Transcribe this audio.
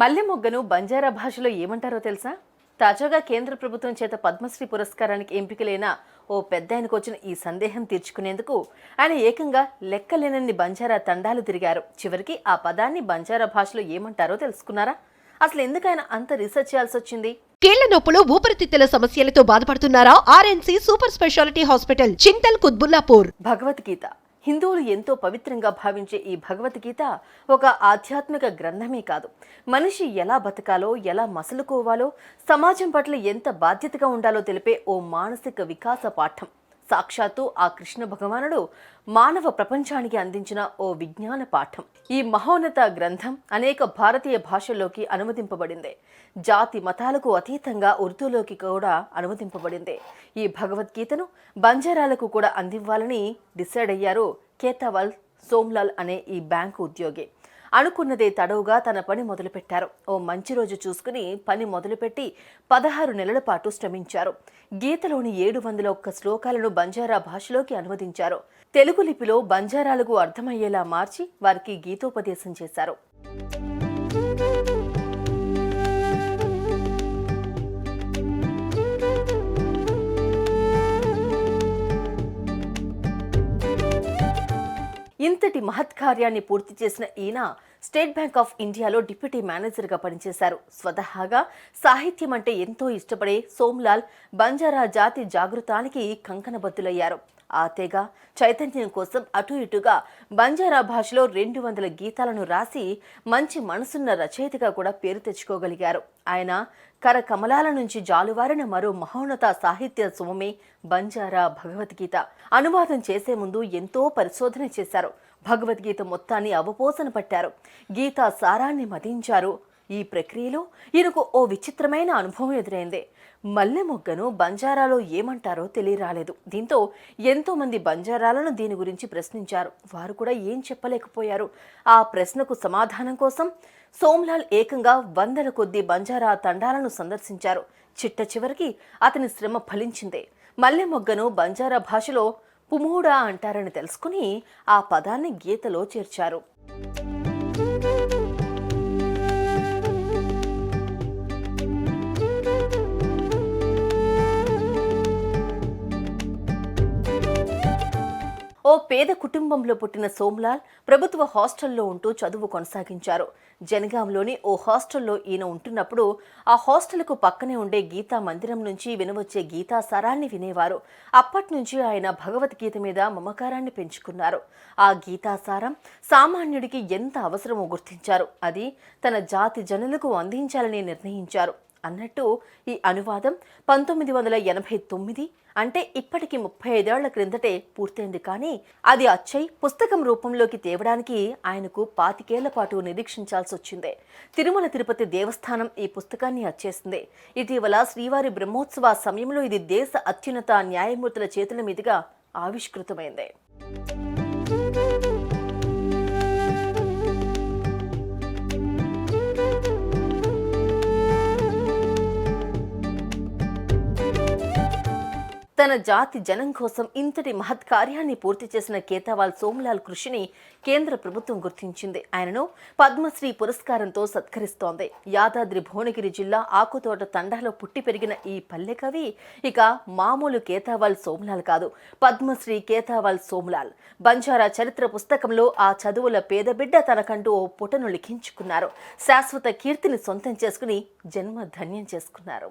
మల్లె మొగ్గను బంజారా భాషలో ఏమంటారో తెలుసా? తాజాగా కేంద్ర ప్రభుత్వం చేత పద్మశ్రీ పురస్కారానికి ఎంపికలైన ఓ పెద్ద ఆయనకు వచ్చిన ఈ సందేహం తీర్చుకునేందుకు ఆయన ఏకంగా లెక్కలేనన్ని బంజారా తండాలు తిరిగారు. చివరికి ఆ పదాన్ని బంజారా భాషలో ఏమంటారో తెలుసుకున్నారా? అసలు ఎందుకు ఆయన అంత రీసెర్చ్ చేయాల్సి వచ్చింది? కీళ్ళ నొప్పులు ఊపిరితిత్తుల సమస్యలతో బాధపడుతున్నారా? RNC super speciality hospital Chintal Qutbullapur. Bhagavad Gita హిందువులు ఎంతో పవిత్రంగా భావించే ఈ భగవద్గీత ఒక ఆధ్యాత్మిక గ్రంథమే కాదు. మనిషి ఎలా బతకాలో ఎలా మసలుకోవాలో సమాజం పట్ల ఎంత బాధ్యతగా ఉండాలో తెలిపే ఓ మానసిక వికాస పాఠం. సాక్షాత్తు ఆ కృష్ణ భగవానుడు మానవ ప్రపంచానికి అందించిన ఓ విజ్ఞాన పాఠం. ఈ మహోన్నత గ్రంథం అనేక భారతీయ భాషల్లోకి అనువదింపబడింది. జాతి మతాలకు అతీతంగా ఉర్దూలోకి కూడా అనువదింపబడింది. ఈ భగవద్గీతను బంజారాలకు కూడా అందివ్వాలని డిసైడ్ అయ్యారు కేతావల్ సోమ్లాల్ అనే ఈ బ్యాంకు ఉద్యోగి. అనుకున్నదే తడవుగా తన పని మొదలుపెట్టారు. ఓ మంచి రోజు చూసుకుని పని మొదలుపెట్టి పదహారు నెలల పాటు శ్రమించారు. గీతలోని ఏడు వందల ఒక్క శ్లోకాలను బంజారా భాషలోకి అనువదించారు. తెలుగు లిపిలో బంజారాలకు అర్థమయ్యేలా మార్చి వారికి గీతోపదేశం చేశారు. ఇంతటి మహత్కార్యాన్ని పూర్తి చేసిన ఈయన స్టేట్ బ్యాంక్ ఆఫ్ ఇండియాలో డిప్యూటీ మేనేజర్గా పనిచేశారు. స్వతహాగా సాహిత్యం అంటే ఎంతో ఇష్టపడే సోమ్లాల్ బంజారా జాతి జాగృతానికి కంకణబద్దులయ్యారు ఆ తెగ చైతన్యం కోసం అటు ఇటుగా బంజారా భాషలో రెండు వందల గీతాలను రాసి మంచి మనసున్న రచయితగా కూడా పేరు తెచ్చుకోగలిగారు. ఆయన కరకమలాల నుంచి జాలువారిన మరో మహోన్నత సాహిత్య సుమమే బంజారా భగవద్గీత. అనువాదం చేసే ముందు ఎంతో పరిశోధన చేశారు. భగవద్గీత మొత్తాన్ని అవపోసన పట్టారు. గీతా సారాన్ని మదించారు. ఈ ప్రక్రియలో ఈయనకు ఓ విచిత్రమైన అనుభవం ఎదురైంది. మల్లె మొగ్గను బంజారాలో ఏమంటారో తెలియరాలేదు. దీంతో ఎంతోమంది బంజారాలను దీని గురించి ప్రశ్నించారు. వారు కూడా ఏం చెప్పలేకపోయారు. ఆ ప్రశ్నకు సమాధానం కోసం సోమ్లాల్ ఏకంగా వందల కొద్ది బంజారా తండాలను సందర్శించారు. చిట్ట చివరికి అతని శ్రమ ఫలించిందే. మల్లె మొగ్గను బంజారా భాషలో పుమూడా అంటారని తెలుసుకుని ఆ పదాన్ని గీతలో చేర్చారు. ఓ పేద కుటుంబంలో పుట్టిన సోమ్లాల్ ప్రభుత్వ హాస్టల్లో ఉంటూ చదువు కొనసాగించారు. జనగాంలోని ఓ హాస్టల్లో ఈయన ఉంటున్నప్పుడు ఆ హాస్టల్కు పక్కనే ఉండే గీతా మందిరం నుంచి వినవచ్చే గీతా సరాన్ని వినేవారు. అప్పటి నుంచి ఆయన భగవద్గీత మీద మమకారాన్ని పెంచుకున్నారు. ఆ గీతాసారం సామాన్యుడికి ఎంత అవసరమో గుర్తించారు. అది తన జాతి జనులకు అందించాలని నిర్ణయించారు. అన్నట్టు ఈ అనువాదం పంతొమ్మిది వందల ఎనభై తొమ్మిది అంటే ఇప్పటికి ముప్పై ఐదేళ్ళ క్రిందటే పూర్తయింది. కానీ అది అచ్చై పుస్తకం రూపంలోకి తేవడానికి ఆయనకు పాతికేళ్ళ పాటు నిరీక్షించాల్సి వచ్చింది. తిరుమల తిరుపతి దేవస్థానం ఈ పుస్తకాన్ని అచ్చేసింది. ఇటీవల శ్రీవారి బ్రహ్మోత్సవ సమయంలో ఇది దేశ అత్యున్నత న్యాయమూర్తుల చేతుల మీదుగా ఆవిష్కృతమైంది. తన జాతి జనం కోసం ఇంతటి మహత్ కార్యాన్ని పూర్తి చేసిన కేతావాల్ సోమలాల్ కృషిని కేంద్ర ప్రభుత్వం గుర్తించింది. ఆయనను పద్మశ్రీ పురస్కారంతో సత్కరిస్తోంది. యాదాద్రి భువనగిరి జిల్లా ఆకుతోట తండాలో పుట్టి పెరిగిన ఈ పల్లె కవి ఇక మామూలు కేతావాల్ సోమలాల్ కాదు. పద్మశ్రీ కేతావాల్ సోమలాల్. బంజారా చరిత్ర పుస్తకంలో ఆ చదువుల పేద బిడ్డ తనకంటూ ఓ పుటను లిఖించుకున్నారు. శాశ్వత కీర్తిని సొంతం చేసుకుని జన్మ ధన్యం చేసుకున్నారు.